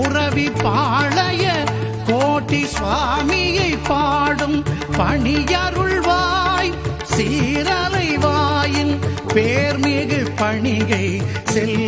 புறவி பாளைய கோட்டி சுவாமியை பாடும் பணியருள்வாய். சீரலைவாயின் பேர்மிகு பணிகை செல்ல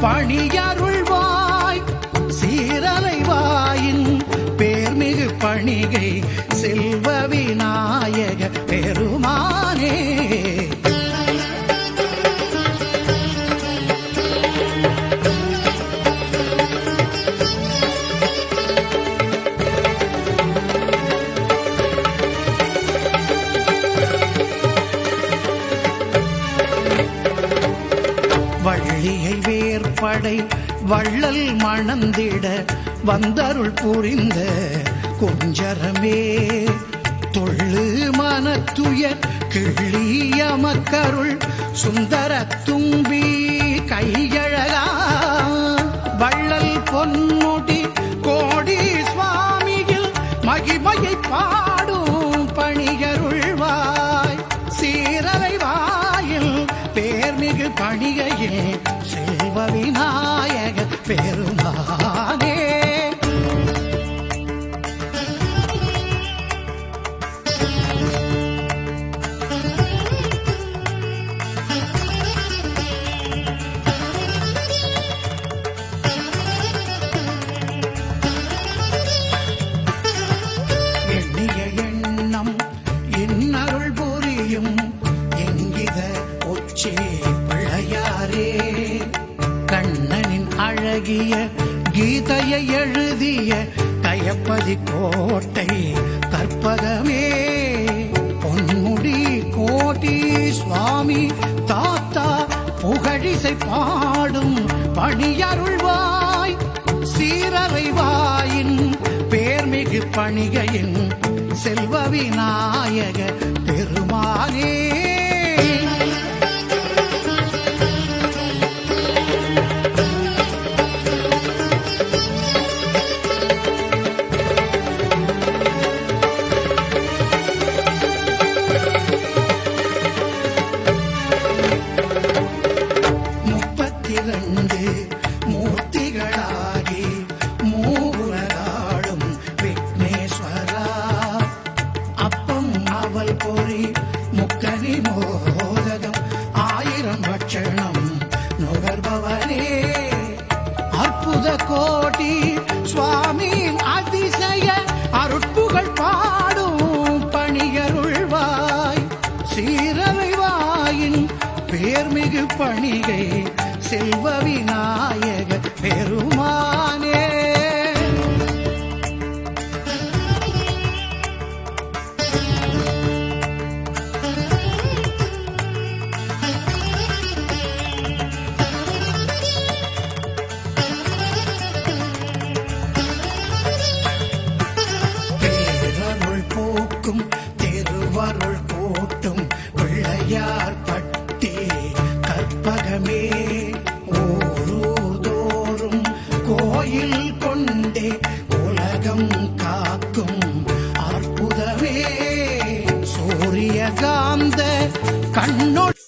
பணியார் வள்ளல் மணந்திட வந்தருள் புரிந்த கொஞ்சரமே. தொள்ளு மனத்துயர் கிள்ளிய மக்கருள் சுந்தர தும்பி கையழகா. வள்ளல் பொன்முடி கோடி சுவாமியில் மகிமையை பா விநாயக கீதையை எழுதிய கயப்பதி கோட்டை கற்பகமே. பொன்முடி கோட்டி சுவாமி தாத்தா புகழிசை பாடும் பணியருள்வாய். சீரறைவாயின் பேர்மிகு பணிகையின் செல்வ விநாயக பெருமானே. நுகர்பவனே அற்புத கோடி சுவாமி அதிசய அருட்புகள் பாடும் பணியருள்வாய். சீரலை பேர்மிகு பணிகை செல்வவினா கண்ணொளி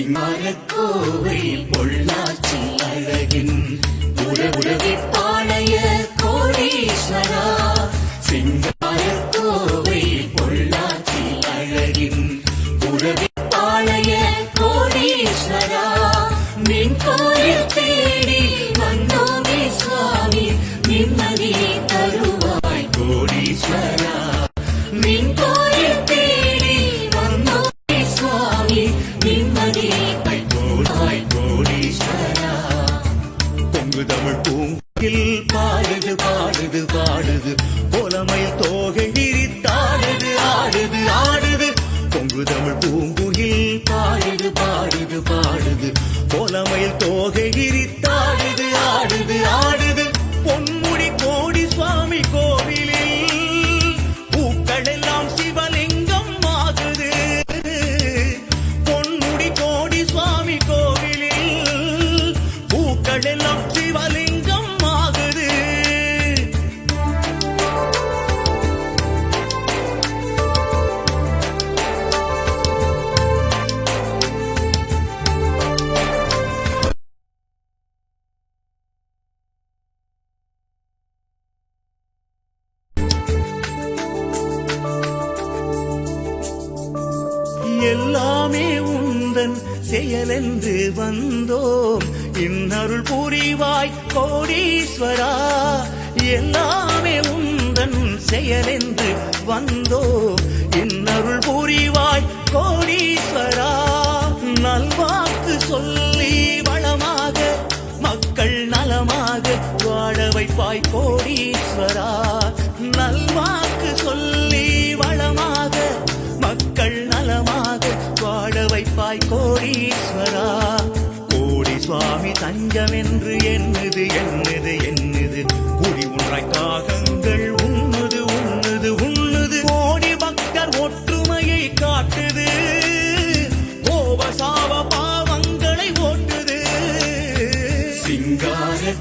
சிங்காரக்கோவை பொள்ளாச்சி அழகின் உறவுறவி பாளைய கோடீஸ்வரா. சிங்காரக்கோவை பொள்ளாச்சி அழகின் உறவி பாளைய கோடீஸ்வரா. நின் கோயில் தமிழ் பூங்கில் பாடுது பாடுது பாடுது. உந்தன் செயலென்று வந்தோம். இன்னருள் புரிவாய் கோடீஸ்வரா எல்லாமே உந்தன் செயலென்று வந்தோம். இன்னருள் புரிவாய் கோடீஸ்வரா நல்வாக்கு சொல்லி வளமாக மக்கள் நலமாக வாழ வைப்பாய் கோடி சுவாமி என்று என்னது என்னது என்னது? குடி உன்றாய் காகங்கள் உண்ணுது உண்ணுது உண்ணுது. கோடி பக்தர் ஒற்றுமையை காட்டுது. கோபசாப பாவங்களை ஓட்டுது. சிங்கார